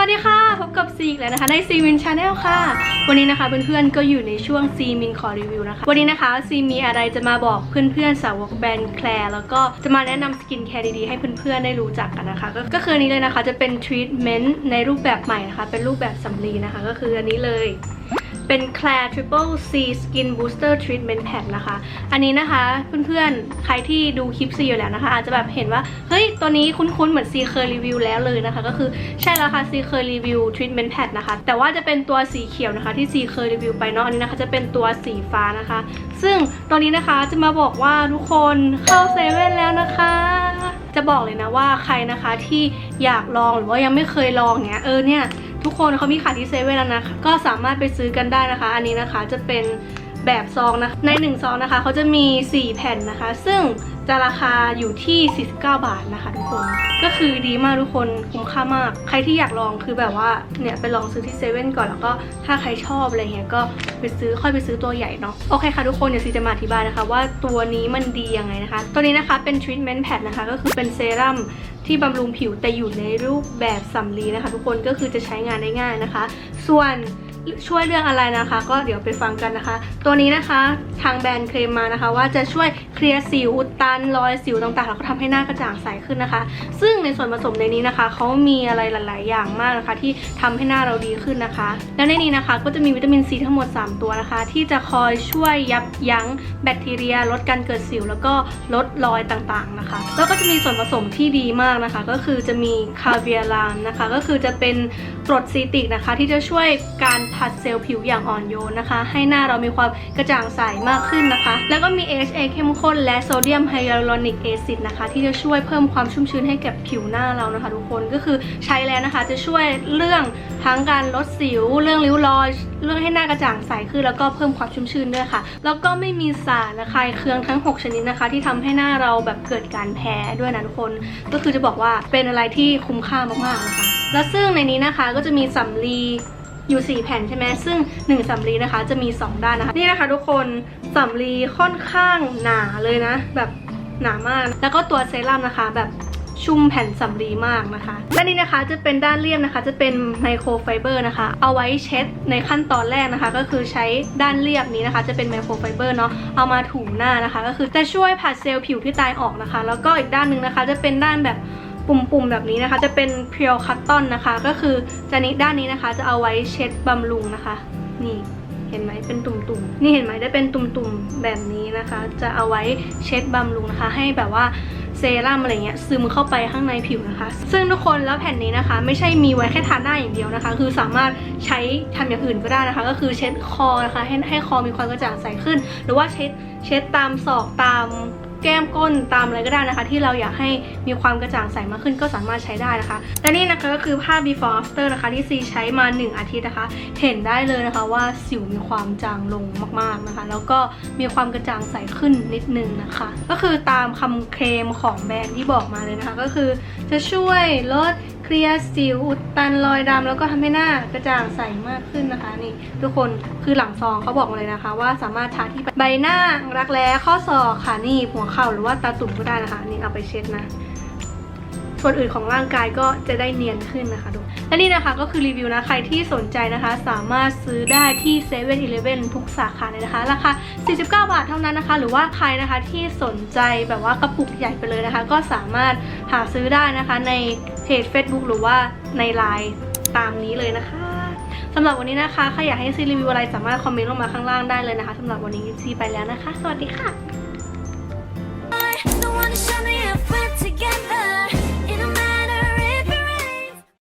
วัสดีค่ะ พบกับซีอีกแล้วนะคะ ในซีมินชาแนลค่ะ วันนี้นะคะเพื่อนๆก็อยู่ในช่วงซีมินขอรีวิวนะคะ วันนี้นะคะซีมีอะไรจะมาบอกเพื่อนๆสาวกแบรนด์แคลร์แล้วก็จะมาแนะนำสกินแคร์ดีๆให้เพื่อนๆได้รู้จักกันนะคะ ก็ก็คืออันนี้เลยนะคะจะเป็นทรีทเมนต์ในรูปแบบใหม่นะคะ เป็นรูปแบบสำลีนะคะ ก็คืออันนี้เลย เป็น Claire Triple C Skin Booster Treatment Pad นะคะ อันนี้นะคะเพื่อนๆ ใครที่ดูคลิปซีอยู่แล้วนะคะ อาจจะแบบเห็นว่า เฮ้ย ตัวนี้คุ้นๆ เหมือนซีเคยรีวิวแล้วเลยนะคะ ก็คือใช่แล้วค่ะซีเคยรีวิว Treatment Pad นะคะ แต่ว่าจะเป็นตัวสีเขียวนะคะที่ซีเคยรีวิวไปเนาะ อันนี้นะคะจะเป็นตัวสีฟ้านะคะ ซึ่งตอนนี้นะคะจะมาบอกว่าทุกคนเข้าเซเว่นแล้วนะคะจะบอกเลยนะว่าใครนะคะที่อยากลองหรือว่ายังไม่เคยลองเนี้ยเออเนี่ย ทุกคนเขามีขายที่เซเว่นแล้วนะคะก็สามารถไปซื้อกันได้นะคะ อันนี้นะคะจะเป็นแบบซองนะคะใน1ซองนะคะเขาจะมี 4 แผ่นนะคะ ซึ่ง จะราคาอยู่ที่ 49 บาทนะคะทุกคน ก็คือดีมากทุกคนคุ้มค่ามาก ใครที่อยากลองคือแบบว่าเนี่ยไปลองซื้อที่เซเว่นก่อนแล้วก็ถ้าใครชอบอะไรเงี้ยก็ไปซื้อค่อยไปซื้อตัวใหญ่เนาะโอเคค่ะทุกคนเดี๋ยวซีจะมาอธิบายนะคะ ว่าตัวนี้มันดียังไงนะคะ ตัวนี้นะคะเป็น treatment pad นะคะก็คือเป็นเซรั่มที่บำรุงผิวแต่อยู่ในรูปแบบสำลีนะคะ ทุกคนก็คือจะใช้งานได้ง่ายนะคะ ส่วน ช่วยเรื่องอะไรนะคะ ก็เดี๋ยวไปฟังกันนะคะ ตัวนี้นะคะทางแบรนด์เคลมมานะคะ ว่าจะช่วยเคลียร์สิวอุดตันรอยสิวต่างๆแล้วก็ทำให้หน้ากระจ่างใสขึ้นนะคะ ซึ่งในส่วนผสมในนี้นะคะเขามีอะไรหลาย ๆ อย่างมากนะคะ ที่ทำให้หน้าเราดีขึ้นนะคะ และในนี้นะคะก็จะมีวิตามินซีทั้งหมด 3 ตัวนะคะ ที่จะคอยช่วยยับยั้งแบคทีเรีย ลดการเกิดสิว แล้วก็ลดรอยต่างๆนะคะ แล้วก็จะมีส่วนผสมที่ดีมากนะคะ ก็คือจะมีคาเวียรามนะคะ ก็คือจะเป็นกรดซีติกนะคะ ที่จะช่วยการผัดเซลล์ผิวอย่างอ่อนโยนนะคะ ให้หน้าเรามีความกระจ่างใสมากขึ้นนะคะ แล้วก็มี AHA เข้มข้นและโซเดียมไฮยาลูรอนิกแอซิดนะคะ ที่จะช่วยเพิ่มความชุ่มชื้นให้กับผิวหน้าเรานะคะ ทุกคนก็คือใช้แล้วนะคะ จะช่วยเรื่องทั้งการลดสิว เรื่องริ้วรอย เรื่องให้หน้ากระจ่างใสขึ้นแล้วก็เพิ่มความชุ่มชื้นด้วยค่ะ แล้วก็ไม่มีสารระคายเคืองทั้ง 6 ชนิดนะคะ ที่ทำให้หน้าเราแบบเกิดการแพ้ด้วยนะทุกคน ก็คือจะบอกว่าเป็นอะไรที่คุ้มค่ามากๆนะคะ และซึ่งในนี้นะคะก็จะมีสำลี อยู่ 4 แผ่นใช่ไหมซึ่ง 1สำลีนะคะจะมี 2 ด้านนะคะ นี่นะคะทุกคนสำลีค่อนข้างหนาเลยนะ แบบหนามาก แล้วก็ตัวเซรั่มนะคะแบบชุ่มแผ่นสำลีมากนะคะ ด้านนี้นะคะจะเป็นด้านเลี่ยมนะคะ จะเป็นไมโครไฟเบอร์นะคะ เอาไว้เช็ดในขั้นตอนแรกนะคะ ก็คือใช้ด้านเรียบนี้นะคะ จะเป็นไมโครไฟเบอร์เนาะ เอามาถูหน้านะคะ ก็คือจะช่วยผัดเซลล์ผิวที่ตายออกนะคะ แล้วก็อีกด้านหนึ่งนะคะ จะเป็นด้านแบบ ปุ่มๆแบบนี้นะคะ จะเป็นเพียวคัตตอนนะคะ ก็คือจะนี้ด้านนี้นะคะ จะเอาไว้เช็ดบำรุงนะคะ นี่เห็นไหมเป็นตุ่มๆ นี่เห็นไหมได้เป็นตุ่มๆแบบนี้นะคะ จะเอาไว้เช็ดบำรุงนะคะ ให้แบบว่าเซรั่มอะไรเงี้ยซึมเข้าไปข้างในผิวนะคะ ซึ่งทุกคนแล้วแผ่นนี้นะคะ ไม่ใช่มีไว้แค่ทาหน้าอย่างเดียวนะคะ คือสามารถใช้ทำอย่างอื่นก็ได้นะคะ ก็คือเช็ดคอนะคะ ให้ให้คอมีความกระจ่างใสขึ้น หรือว่าเช็ดเช็ดตามศอกตาม แก้มก้นตามอะไรก็ได้นะคะ ที่เราอยากให้มีความกระจ่างใสมากขึ้นก็สามารถใช้ได้นะคะและนี่นะคะก็คือภาพ before after นะคะ ที่ซีใช้มา 1 อาทิตย์นะคะ เห็นได้เลยนะคะว่าสิวมีความจางลงมากๆนะคะ แล้วก็มีความกระจ่างใสขึ้นนิดนึงนะคะ ก็คือตามคำเคลมของแบรนด์ที่บอกมาเลยนะคะ ก็คือจะช่วยลดเคลียร์สิวอุดตันรอยดำแล้วก็ทำให้หน้ากระจ่างใสมากขึ้นนะคะนี่ ทุกคนคือหลังซองเขาบอกมาเลยนะคะ ว่าสามารถทาที่ใบหน้ารักแร้ข้อศอกค่ะนี่หัวเข่าหรือว่าตาตุ่มก็ได้นะคะ นี่เอาไปเช็ดนะส่วนอื่นของร่างกายก็จะได้เนียนขึ้นนะคะทุกและนี่นะคะก็คือรีวิวนะใครที่สนใจนะคะ สามารถซื้อได้ที่7 e เ e ่ e อทุกสาขาเลยนะคะ ราคา 49 บาทเท่านั้นนะคะ หรือว่าใครนะคะที่สนใจแบบว่ากระปุกใหญ่ไปเลยนะคะ ก็สามารถหาซื้อได้นะคะใน จ Facebook หรือว่าในไลน์ตามนี้เลยนะคะสำหรับวันนี้นะคะใครอยากให้ซีรีวิวอะไรสามารถคอมเมนต์ลงมาข้างล่างได้เลยนะคะสำหรับวันนี้ซีไปแล้วนะคะ สวัสดีค่ะ